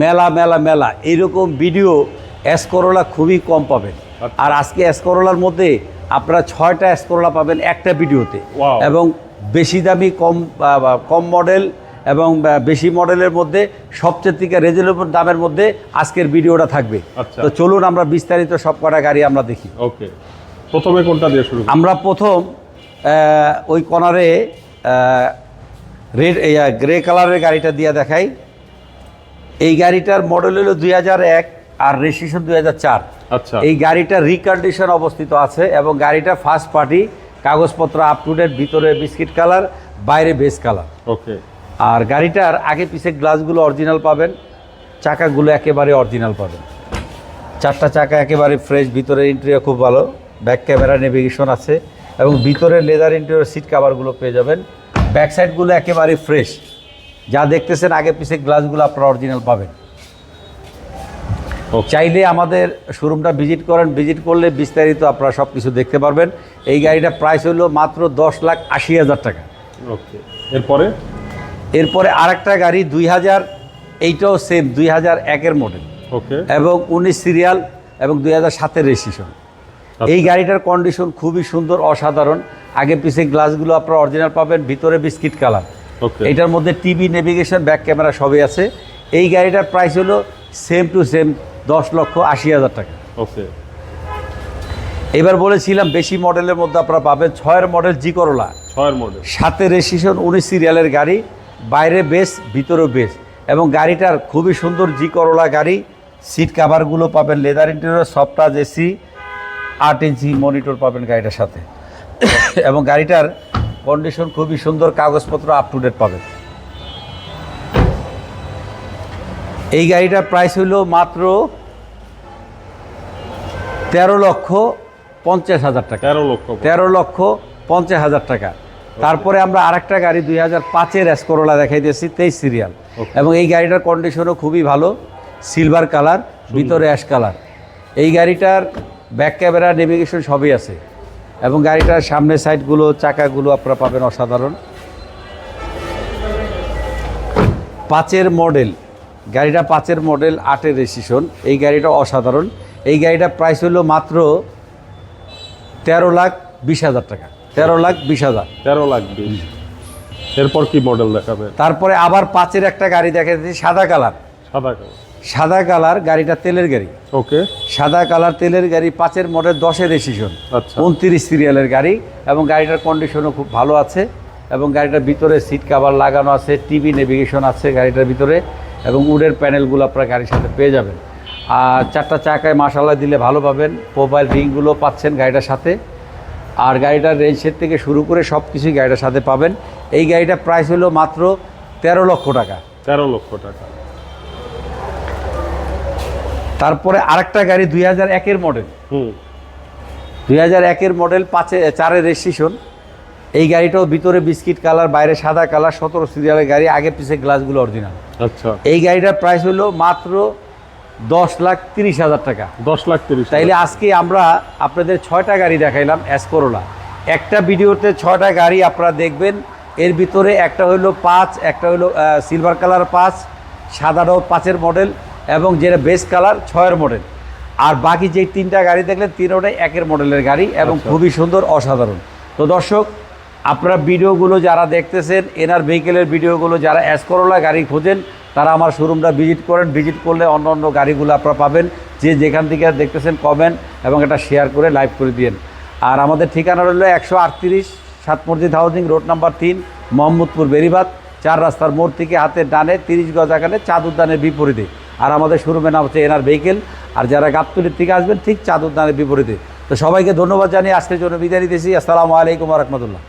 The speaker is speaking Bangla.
মেলা মেলা মেলা। এইরকম ভিডিও এসকরোলা খুবই কম পাবেন। আচ্ছা। আর আজকে এসকরোলার মধ্যে আপনারা ছয়টা এসকরোলা পাবেন একটা ভিডিওতে এবং বেশি দামি কম কম মডেল এবং বেশি মডেলের মধ্যে সবচেয়ে থেকে রিজনেবল দামের মধ্যে আজকের ভিডিওটা থাকবে। আচ্ছা। তো চলুন আমরা বিস্তারিত সব কটা গাড়ি আমরা দেখি। ওকে প্রথমে কোনটা দিয়ে শুরু আমরা প্রথম ওই কর্নারে রেড গ্রে কালারের গাড়িটা দিয়ে দেখাই। এই গাড়িটার মডেল হলো দুই এক আর রেজিস্ট্রেশন দুই চার। আচ্ছা। এই গাড়িটা রিকন্ডিশন অবস্থিত আছে এবং গাড়িটা ফার্স্ট পার্টি কাগজপত্র আপ টু ডেট ভিতরে বিস্কিট কালার বাইরে বেস কালার ওকে আর গাড়িটার আগে পিছে গ্লাসগুলো অরিজিনাল পাবেন চাকাগুলো একেবারে অরিজিনাল পাবেন। চারটা চাকা একেবারে ফ্রেশ ভিতরের ইন্টেরিয়র খুব ভালো ব্যাক ক্যামেরা নেভিগেশন আছে এবং ভিতরে লেদার ইন্টেরিয়র সিট কাভারগুলো পেয়ে যাবেন। ব্যাক সাইডগুলো একেবারে ফ্রেশ যা দেখতেছেন আগে পিছে গ্লাসগুলো আপনারা অরিজিনাল পাবেন। চাইলে আমাদের শোরুমটা ভিজিট করেন ভিজিট করলে বিস্তারিত আপনারা সব কিছু দেখতে পারবেন। এই গাড়িটা প্রাইস হলো মাত্র দশ লাখ আশি হাজার টাকা। ওকে এরপরে? এরপরে আরেকটা গাড়ি দুই হাজার এইটাও সেম দুই হাজার একের মডেল ওকে এবং উনিশ সিরিয়াল এবং দুই হাজার সাতের রেজিস্ট্রেশন এই গাড়িটার কন্ডিশন খুবই সুন্দর অসাধারণ। আগে পিছে গ্লাসগুলো আপনারা অরিজিনাল পাবেন ভিতরে বিস্কিট কালার এটার মধ্যে টিভি নেভিগেশন ব্যাক ক্যামেরা সবই আছে। এই গাড়িটার প্রাইস হলো সেম টু সেম দশ লক্ষ আশি হাজার টাকা। ওকে এবার বলেছিলাম বেশি মডেলের মধ্যে আপনারা পাবেন ছয়ের মডেল জি করোলা ছয়ের মডেল সাথে রেজিস্ট্রেশন উনিশ সিরিয়ালের গাড়ি বাইরে বেস ভিতরেও বেস এবং গাড়িটার খুবই সুন্দর জি করোলা গাড়ি সিট কাভারগুলো পাবেন লেদার ইন্টেরিয়র সফটাজ এসি আট ইঞ্চি মনিটর পাবেন গাড়িটার সাথে। এবং গাড়িটার কন্ডিশন খুবই সুন্দর কাগজপত্র আপ টু ডেট পাবেন। এই গাড়িটার প্রাইস হইল মাত্র তেরো লক্ষ পঞ্চাশ হাজার টাকা। তেরো লক্ষ তেরো লক্ষ পঞ্চাশ হাজার টাকা। তারপরে আমরা আরেকটা গাড়ি দুই হাজার পাঁচের এসকোরোলা দেখাই দিয়েছি তেইশ সিরিয়াল এবং এই গাড়িটার কন্ডিশনও খুবই ভালো সিলভার কালার ভিতরে অ্যাশ কালার এই গাড়িটার ব্যাক ক্যামেরা নেভিগেশন সবই আছে। এবং গাড়িটার সামনের সাইডগুলো চাকাগুলো আপনারা পাবেন অসাধারণ। পাঁচের মডেল গাড়িটা পাঁচের মডেল আটের রেজিস্ট্রেশন এই গাড়িটা অসাধারণ। এই গাড়িটা প্রাইস হলো মাত্র তেরো লাখ বিশ হাজার টাকা। তেরো লাখ বিশ হাজার। তেরো লাখ বিশ। এরপর কি মডেল দেখাবে তারপরে আবার পাঁচের একটা গাড়ি দেখা যাচ্ছে সাদা কালার। সাদা কালার। সাদা কালার গাড়িটা তেলের গাড়ি। ওকে। সাদা কালার তেলের গাড়ি পাঁচের মডেল দশের রেজিস্ট্রেশন আচ্ছা। উনত্রিশ সিরিয়ালের গাড়ি এবং গাড়িটার কন্ডিশনও খুব ভালো আছে এবং গাড়িটার ভিতরে সিট কাভার লাগানো আছে টিভি নেভিগেশন আছে গাড়িটার ভিতরে এবং উডের প্যানেলগুলো আপনার গাড়ির সাথে পেয়ে যাবেন। আর চারটা চাকায় মাসালা দিলে ভালো পাবেন মোবাইল রিংগুলো পাচ্ছেন গাড়িটার সাথে। আর গাড়িটার রেঞ্জের থেকে শুরু করে সব কিছুই গাড়িটার সাথে পাবেন। এই গাড়িটার প্রাইস হলো মাত্র তেরো লক্ষ টাকা। তেরো লক্ষ টাকা। তারপরে আরেকটা গাড়ি দুই হাজার একের মডেল হুম। দুই হাজার একের মডেল পাঁচে চারের রেজিস্ট্রেশন এই গাড়িটাও ভিতরে বিস্কিট কালার বাইরে সাদা কালার সতেরো সিরিয়ালের গাড়ি আগে পিছে গ্লাসগুলো অরিজিনাল আচ্ছা। এই গাড়িটার প্রাইস হলো মাত্র দশ লাখ তিরিশ হাজার টাকা। দশ লাখ তিরিশ তাইলে আজকে আমরা আপনাদের ছয়টা গাড়ি দেখাইলাম অ্যাসকোরোলা একটা ভিডিওতে ছয়টা গাড়ি আপনারা দেখবেন। এর ভিতরে একটা হলো পাঁচ একটা হলো সিলভার কালার পাঁচ সাদাটাও পাঁচের মডেল এবং যেটা বেস কালার ছয়ের মডেল আর বাকি যে তিনটা গাড়ি দেখলেন তিনোটাই একের মডেলের গাড়ি এবং আচ্ছা। খুবই সুন্দর অসাধারণ। তো দর্শক আপনারা ভিডিওগুলো যারা দেখতেছেন এনার ভেহিকেলের ভিডিওগুলো যারা অ্যাসকোরোলা গাড়ি খোঁজেন তারা আমার শোরুমটা ভিজিট করেন। ভিজিট করলে অন্য অন্য গাড়িগুলো আপনারা পাবেন। যে যেখান থেকে দেখতেছেন কমেন্ট এবং এটা শেয়ার করে লাইভ করে দিন আর আমাদের ঠিকানা রইল একশো আটত্রিশ সাত মসজিদ হাউজিং রোড নাম্বার তিন মোহাম্মদপুর বেরিবাদ চার রাস্তার মোড় থেকে হাতের ডানে তিরিশ গজ আকারে চাঁদ উদ্যানের বিপরীতে। আর আমাদের শোরুমের নাম হচ্ছে এনার ভেহিকেল। আর যারা গাবতলির থেকে আসবেন, ঠিক চাঁদ উদ্যানের বিপরীতে। তো সবাইকে ধন্যবাদ জানিয়ে আজকের জন্য বিদায় নিতেছি। আসসালামু আলাইকুম রহমতুল্লাহ।